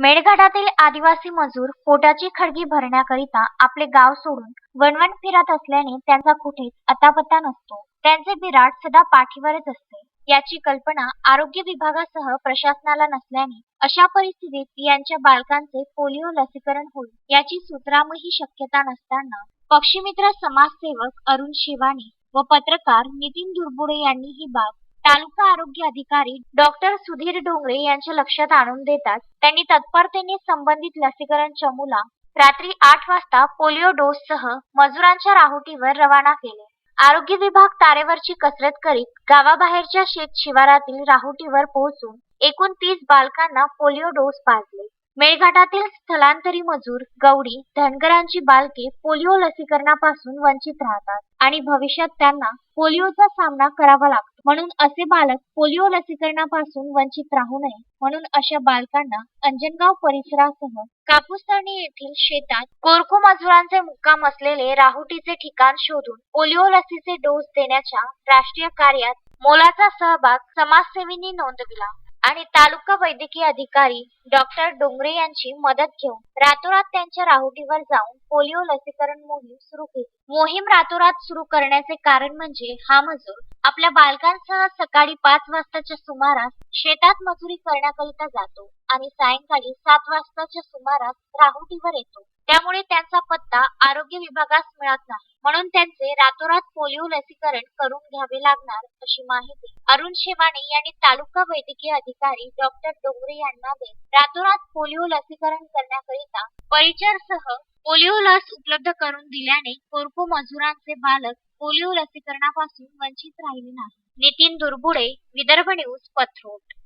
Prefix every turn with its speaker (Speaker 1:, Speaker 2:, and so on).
Speaker 1: मेळघाटातील आदिवासी मजूर पोटाची खडगी भरण्याकरिता आपले गाव सोडून वणवण फिरत असल्याने त्यांचा कुठेच अतापत्ता नसतो. त्यांचे बिराट सदा पाठीवरच असते. याची कल्पना आरोग्य विभागासह प्रशासनाला नसल्याने अशा परिस्थितीत यांच्या बालकांचे पोलिओ लसीकरण होईल याची सूत्रामही शक्यता नसताना पक्षीमित्र समाजसेवक अरुण शिवानी व पत्रकार नितीन दुर्बुडे यांनी ही बाब तालुका आरोग्य अधिकारी डॉक्टर सुधीर डोंगरे यांच्या लक्षात आणून देतात त्यांनी तत्परतेने संबंधित लसीकरण चमूला रात्री आठ वाजता पोलिओ डोससह मजुरांच्या राहुटीवर रवाना केले. आरोग्य विभाग तारेवरची कसरत करीत गावाबाहेरच्या शेत शिवारातील राहुटीवर पोहोचून एकूण तीस बालकांना पोलिओ डोस पाजले. मेळघाटातील स्थलांतरी मजूर गवडी धनगरांची बालके पोलिओ लसीकरणापासून वंचित राहतात आणि भविष्यात त्यांना पोलिओचा सामना करावा लागतो. म्हणून असे बालक पोलिओ लसीकरणापासून वंचित राहू नये म्हणून अशा बालकांना अंजनगाव परिसरासह कापूसतळणी येथील शेतात कोरकू मजुरांचे मुक्काम असलेले राहुटीचे ठिकाण शोधून पोलिओ लसीचे डोस देण्याच्या राष्ट्रीय कार्यात मोलाचा सहभाग समाजसेवींनी नोंदविला. आणि तालुका वैद्यकीय अधिकारी डॉक्टर डोंगरे यांची मदत घेऊन रातोरात त्यांच्या राहुटीवर जाऊन पोलिओ लसीकरण मोहीम सुरू केली. मोहीम रातोरात सुरू करण्याचे कारण म्हणजे हा मजूर आपल्या बालकांसह सकाळी पाच वाजताच्या सुमारास शेतात मजुरी करण्याकरिता जातो आणि सायंकाळी सात वाजताच्या सुमारास राहुटीवर येतो. त्यामुळे त्यांचा पत्ता आरोग्य विभागास मिळत नाही. म्हणून त्यांचे रातोरात पोलिओ लसीकरण करून घ्यावे लागणार अशी माहिती अरुण शेवाणे यांनी तालुका वैद्यकीय अधिकारी डॉक्टर डोंगरे यांना देत रातोरात पोलिओ लसीकरण करण्याकरिता परिचरसह पोलिओ लस उपलब्ध करून दिल्याने कोरको मजुरांचे बालक पोलिओ लसीकरणापासून वंचित राहिले नाही नितीन दुर्बुडे विदर्भ न्यूज पथरोट